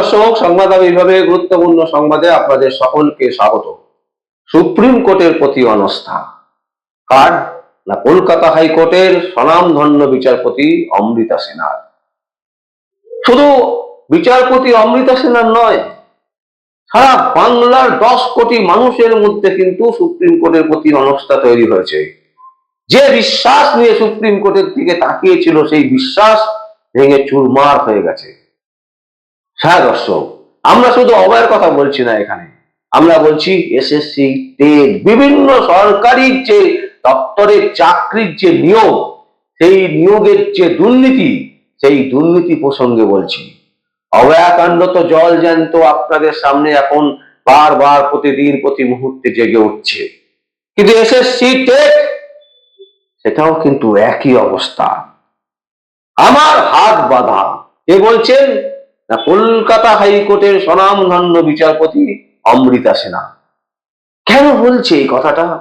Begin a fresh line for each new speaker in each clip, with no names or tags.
দর্শক, সংবাদ আবির্ভাবে গুরুত্বপূর্ণ সংবাদে আপনাদের সকলকে স্বাগত। সুপ্রিম কোর্টের প্রতি অনাস্থা। কার? না কলকাতা হাইকোর্টের স্বনামধন্য বিচারপতি অমৃতা সেনার। শুধু বিচারপতি অমৃতা সেনার নয়, সারা বাংলার দশ কোটি মানুষের মধ্যে কিন্তু সুপ্রিম কোর্টের প্রতি অনস্থা তৈরি হয়েছে। যে বিশ্বাস নিয়ে সুপ্রিম কোর্টের দিকে তাকিয়েছিল, সেই বিশ্বাস ভেঙে চুরমার হয়ে গেছে। হ্যাঁ দর্শক, আমরা শুধু অভয়ের কথা বলছি না এখানে। আমরা বলছি এসএসসি টেট, বিভিন্ন সরকারি যে দপ্তরের চাকরির যে নিয়োগ, সেই নিয়োগের যে দুর্নীতি, সেই দুর্নীতি প্রসঙ্গে বলছি। অভয়াকাণ্ড তো জল জ্যান্ত আপনাদের সামনে এখন বারবার প্রতিদিন, প্রতি মুহূর্তে জেগে উঠছে। কিন্তু এসএসসি টেট, সেটাও কিন্তু একই অবস্থা। আমার হাত বাঁধা। কে বলছেন? না কলকাতা হাইকোর্টের স্বনামধন্য বিচারপতি অমৃতা সেনা। কেন বলছে এই কথাটা?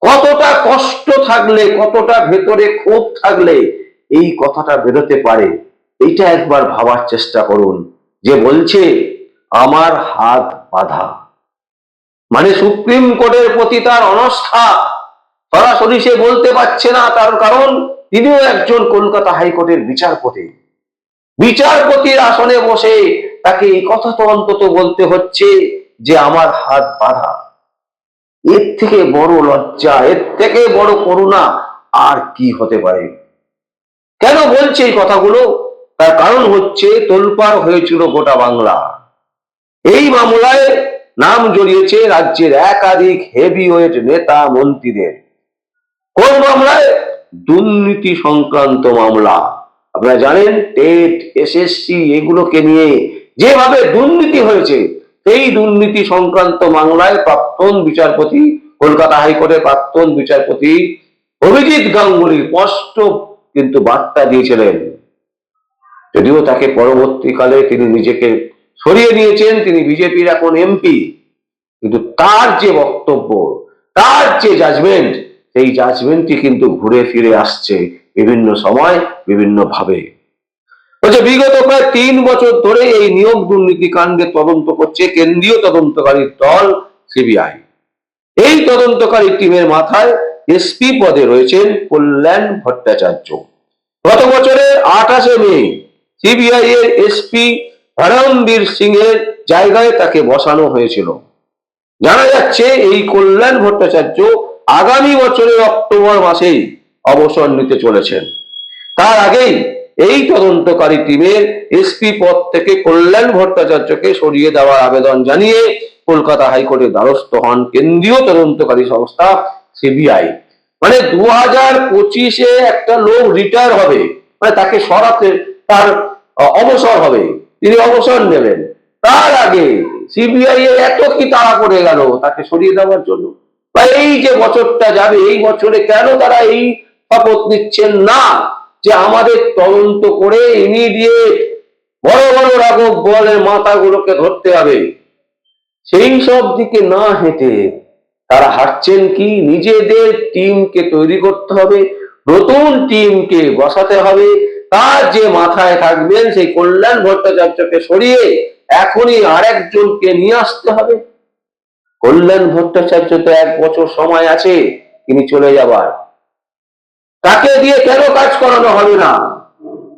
কতটা কষ্ট থাকলে, কতটা ভেতরে ক্ষোভ থাকলে এই কথাটা বেরোতে পারে? এইটা একবার ভাবার চেষ্টা করুন। যে বলছে, আমার হাত বাঁধা। মানে সুপ্রিম কোর্টের প্রতি তার অনস্থা। সরাসরি সে বলতে পারছে না, তার কারণ তিনিও একজন কলকাতা হাইকোর্টের বিচারপতি। বিচারপতির আসনে বসে তাকে এই কথা তো অন্তত বলতে হচ্ছে যে আমার হাত বাঁধা। এর থেকে বড় লজ্জা, এর থেকে বড় করুণা আর কি হতে পারে? কেন বলছে এই কথাগুলো? তার কারণ হচ্ছে তোলপাড় হয়েছিল গোটা বাংলা। এই মামলায় নাম জড়িয়েছে রাজ্যের একাধিক হেভিওয়েট নেতা মন্ত্রীদের। কোন মামলায়? দুর্নীতি সংক্রান্ত মামলা। আপনারা জানেন, টেট, এসএসসি এগুলোকে নিয়ে যেভাবে দুর্নীতি হয়েছে, সেই দুর্নীতি সংক্রান্ত মামলায় প্রাক্তন বিচারপতি, কলকাতা হাইকোর্টের প্রাক্তন বিচারপতি অভিজিৎ গাঙ্গুলি স্পষ্ট কিন্তু বার্তা দিয়েছিলেন। যদিও তাকে পরবর্তীকালে তিনি নিজেকে সরিয়ে নিয়েছেন, তিনি বিজেপির এখন এমপি, কিন্তু তার যে বক্তব্য, তার যে জাজমেন্ট সেই জাজমেন্টটি কিন্তু ঘুরে ফিরে আসছে বিভিন্ন সময় বিভিন্ন ভাবে বলছে, বিগত প্রায় তিন বছর ধরে এই নিয়োগ দুর্নীতি কাণ্ডে তদন্ত করছে কেন্দ্রীয় তদন্তকারী দল সিবিআই। এই তদন্তকারী টিমের মাথায় এসপি পদে রয়েছেন কল্যাণ ভট্টাচার্য। গত বছরের আঠাশে মে, সিবিআই এর এসপি ধরমবীর সিং এর জায়গায় তাকে বসানো হয়েছিল। জানা যাচ্ছে, এই কল্যাণ ভট্টাচার্য আগামী বছরের অক্টোবর মাসেই অবসর নিতে চলেছেন। তার আগেই এই তদন্তকারী টিমের এসপি পদ থেকে কল্যাণ ভট্টাচার্যকে সরিয়ে দেওয়ার আবেদন জানিয়ে কলকাতা হাইকোর্টের দ্বারস্থ হন কেন্দ্রীয় তদন্তকারী সংস্থা সিবিআই। মানে দু হাজার পঁচিশে একটা লোক রিটায়ার হবে মানে তাকে সরাতে তার অবসর হবে, তিনি অবসর নেবেন। তার আগে সিবিআই এত কি তাড়া করে গেল তাকে সরিয়ে দেওয়ার জন্য? বা এই যে বছরটা যাবে, এই বছরে কেন তারা এই শপথ নিচ্ছেন না? যে আমাদের তদন্ত করে ইমিডিয়েট বড় বড় রাঘব বলের মাথাগুলোকে ধরতে হবে। সেই সব দিকে না হেঁটে তারা হাঁটছেন কি? নিজেদের টিমকে তৈরি করতে হবে, নতুন টিমকে বসাতে হবে, তার যে মাথায় থাকবেন সেই কল্যাণ ভট্টাচার্যকে সরিয়ে এখনই আরেকজনকে নিয়ে আসতে হবে। কল্যাণ ভট্টাচার্য তো এক বছর সময় আছে, তিনি চলে যাবার। তাকে দিয়ে কেন কাজ করানো হবে না?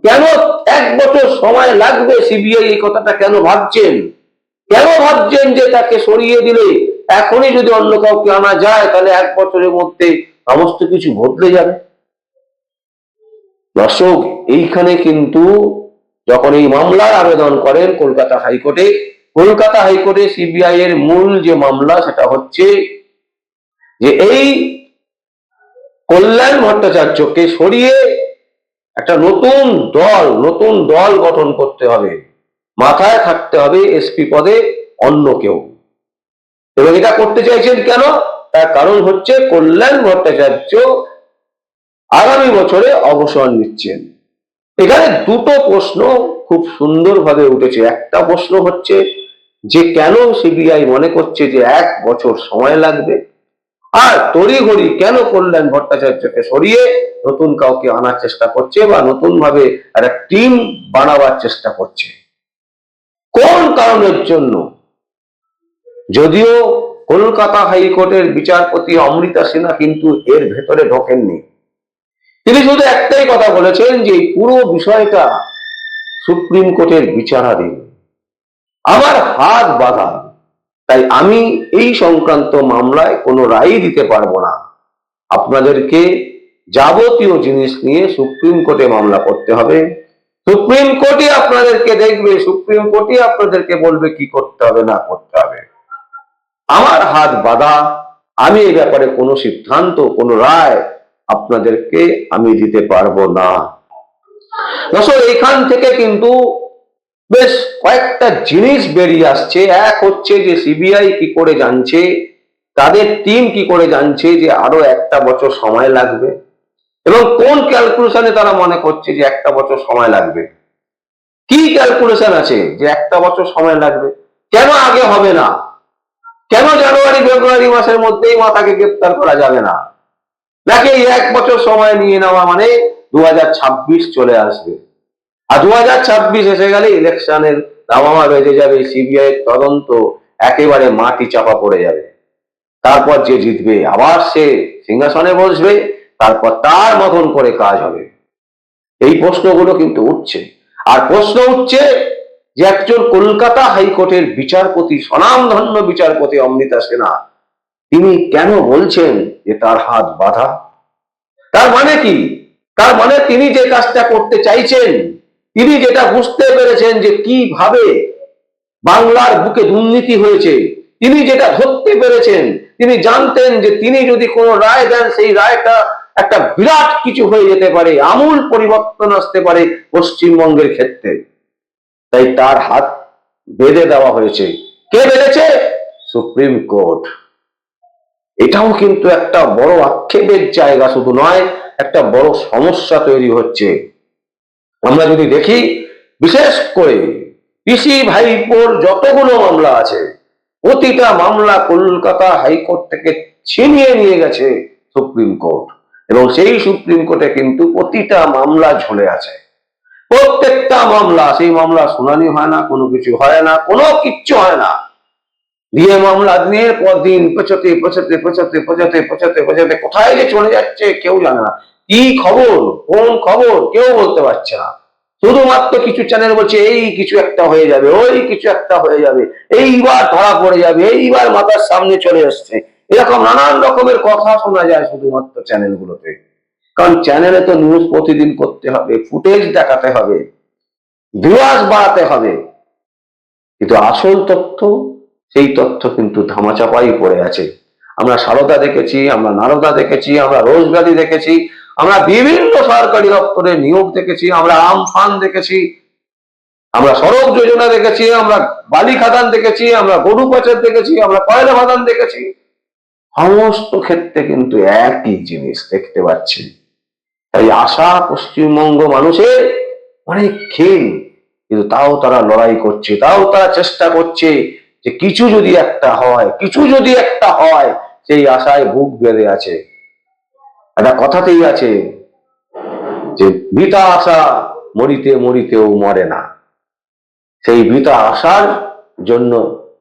কেন এক বছর সময় লাগবে সিবিআই এই কথাটা কেন ভাবছেন? কেন ভাবছেন যে তাকে সরিয়ে দিলে? এখনই যদি অন্য কাউকে আনা যায়, তাহলে এক বছরের মধ্যে সমস্ত কিছু বদলে যাবে। দর্শক, এইখানে কিন্তু যখন এই মামলার আবেদন করেন কলকাতা হাইকোর্টে কলকাতা হাইকোর্টে সিবিআই এর মূল যে মামলা সেটা হচ্ছে যে এই কল্যাণ ভট্টাচার্যকে সরিয়ে একটা নতুন দল নতুন দল গঠন করতে হবে। মাথায় থাকতে হবে এসপি পদে অন্য কেউ। এবং এটা করতে চাইছেন কেন? তার কারণ হচ্ছে কল্যাণ ভট্টাচার্য আগামী বছরে অবসর নিচ্ছেন। এখানে দুটো প্রশ্ন খুব সুন্দরভাবে উঠেছে। একটা প্রশ্ন হচ্ছে যে কেন সিবিআই মনে করছে যে এক বছর সময় লাগবে? আর তড়িঘড়ি কেন কল্যাণ ভট্টাচার্যকে সরিয়ে নতুন কাউকে আনার চেষ্টা করছে বা নতুন ভাবে একটা টিম বানাবার চেষ্টা করছে? কোন কারণের জন্য? যদিও কলকাতা হাইকোর্টের বিচারপতি অমৃতা সিনহা কিন্তু এর ভেতরে ঢোকেননি। তিনি শুধু একটাই কথা বলেছেন যে পুরো বিষয়টা সুপ্রিম কোর্টের বিচারাধীন। আমার হাত বাঁধা। তাই আমি এই সংক্রান্ত মামলায় কোনো রায় দিতে পারব না। আপনাদেরকে যাবতীয় জিনিস নিয়ে সুপ্রিম কোর্টে মামলা করতে হবে। সুপ্রিম কোর্টই আপনাদেরকে দেখবে, সুপ্রিম কোর্টই আপনাদেরকে বলবে কি করতে হবে, না করতে হবে। আমার হাত বাঁধা, আমি এই ব্যাপারে কোনো সিদ্ধান্ত, কোনো রায় আপনাদেরকে আমি দিতে পারব না। এখান থেকে কিন্তু বেশ কয়েকটা জিনিস বেরিয়ে আসছে। এক হচ্ছে যে সিবিআই কি করে জানছে, তাদের টিম কি করে জানছে যে আরও একটা বছর সময় লাগবে এবং কোন ক্যালকুলেশনে তারা মনে করছে যে একটা বছর সময় লাগবে? কি ক্যালকুলেশন আছে যে একটা বছর সময় লাগবে? কেন আগে হবে না? কেন জানুয়ারি, ফেব্রুয়ারি মাসের মধ্যেই মাতাকে গ্রেপ্তার করা যাবে না? নাকি এক বছর সময় নিয়ে নেওয়া মানে দু হাজার ছাব্বিশ চলে আসবে? আর দু হাজার ছাব্বিশ এসে গেলে ইলেকশনের দামামা বেজে যাবে সিবিআই তদন্ত একেবারে মাটি চাপা পড়ে যাবে। তারপর যে জিতবে, আবার সে সিংহাসনে বসবে, তারপর তার মতন করে কাজ হবে। এই প্রশ্নগুলো কিন্তু উঠছে। আর প্রশ্ন উঠছে যে একজন কলকাতা হাইকোর্টের বিচারপতি, স্বনামধন্য বিচারপতি অমৃতা সেনা, তিনি কেন বলছেন যে তার হাত বাঁধা? তার মানে কি? তার মানে তিনি যে কাজটা করতে চাইছেন তিনি যেটা বুঝতে পেরেছেন যে কীভাবে বাংলার বুকে দুর্নীতি হয়েছে, তিনি যেটা ধরতে পেরেছেন, তিনি জানতেন যে তিনি যদি কোনো রায় দেন, সেই রায়টা একটা বিরাট কিছু হয়ে যেতে পারে, আমূল পরিবর্তন আসতে পারে পশ্চিমবঙ্গের ক্ষেত্রে। তাই তার হাত বেঁধে দেওয়া হয়েছে। কে বেঁধেছে? Supreme court. এটাও কিন্তু একটা বড় আক্ষেপের জায়গা, শুধু নয়, একটা বড় সমস্যা তৈরি হচ্ছে। আমরা যদি দেখি, বিশেষ করে পিসি ভাইপোর যতগুলো মামলা আছে, প্রতিটা মামলা কলকাতা হাইকোর্ট থেকে ছিনিয়ে নিয়ে গেছে সুপ্রিম কোর্ট। এবং সেই সুপ্রিম কোর্টে কিন্তু প্রতিটা মামলা ঝুলে আছে। প্রত্যেকটা মামলা, সেই মামলা শুনানি হয় না, কোনো কিছু হয় না, কোনো কিচ্ছু হয় না। দিয়ে মামলা দিনের পর দিন পেছতে পেছতে পেছতে পেছতে পেছতে পেছতে কোথায় যে চলে যাচ্ছে কেউ জানে না। কি খবর? কোন খবর? কেউ বলতে পারছে না। শুধুমাত্র কিছু চ্যানেল বলছে, এই কিছু একটা হয়ে যাবে, ওই কিছু একটা হয়ে যাবে, এইবার ধরা পড়ে যাবে, এইবার মাথার সামনে চলে আসছে এরকম নানান রকমের কথা শোনা যায় শুধুমাত্র চ্যানেলগুলোতে কারণ চ্যানেলে তো নিউজ প্রতিদিন করতে হবে ফুটেজ দেখাতে হবে ভিউয়ার্স বাড়াতে হবে। কিন্তু আসল তথ্য, সেই তথ্য কিন্তু ধামাচাপাই পড়ে আছে। আমরা সারদা দেখেছি, আমরা নারদা দেখেছি, আমরা রোজগারি দেখেছি আমরা বিভিন্ন সরকারি দপ্তরে নিয়োগ দেখেছি, আমরা আমফান দেখেছি, আমরা সড়ক যোজনা দেখেছি, আমরা বালি খাদান দেখেছি, আমরা গরু পাচার দেখেছি, আমরা কয়লা খাদান দেখেছি। সমস্ত ক্ষেত্রে কিন্তু একই জিনিস দেখতে পাচ্ছি। তাই আশা পশ্চিমবঙ্গ মানুষের অনেক ক্ষীণ, কিন্তু তাও তারা লড়াই করছে, তাও তারা চেষ্টা করছে যে কিছু যদি একটা হয়, কিছু যদি একটা হয়, সেই আশায় বুক বেঁধে আছে। একটা কথাতেই আছে যে বৃতা আশা মরিতে মরিতেও মরে না। সেই বৃতা আশার জন্য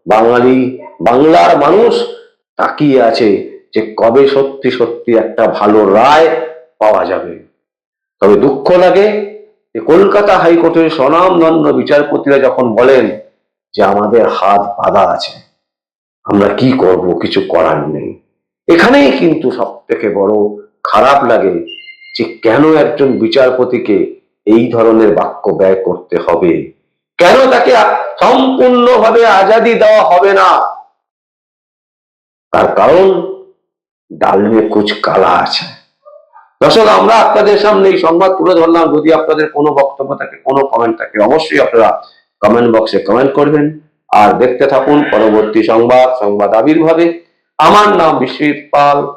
বাঙালি, বাংলার মানুষ তাকিয়ে আছে যে, কবে সত্যি সত্যি একটা ভালো রায় পাওয়া যাবে। তবে দুঃখ লাগে যে, কলকাতা হাইকোর্টের স্বনামধন্য বিচারপতিরা যখন বলেন যে, আমাদের হাত বাঁধা আছে, আমরা কি করব, কিছু করার নেই। এখানেই কিন্তু সব থেকে বড় খারাপ লাগে যে কেন একজন বিচারপতিকে এই ধরনের বাক্য ব্যয় করতে হবে? কেন তাকে সম্পূর্ণভাবে আজাদি দেওয়া হবে না? তার কারণ ডালমে কুচ কালা আছে। দর্শক, আমরা আপনাদের সামনে এই সংবাদ তুলে ধরলাম। যদি আপনাদের কোনো বক্তব্য থাকে, কোনো কমেন্ট থাকে, অবশ্যই আপনারা কমেন্ট বক্সে কমেন্ট করবেন। আর দেখতে থাকুন পরবর্তী সংবাদ সংবাদ আবির্ভাবে। আমার নাম বিশ্বজিৎ পাল।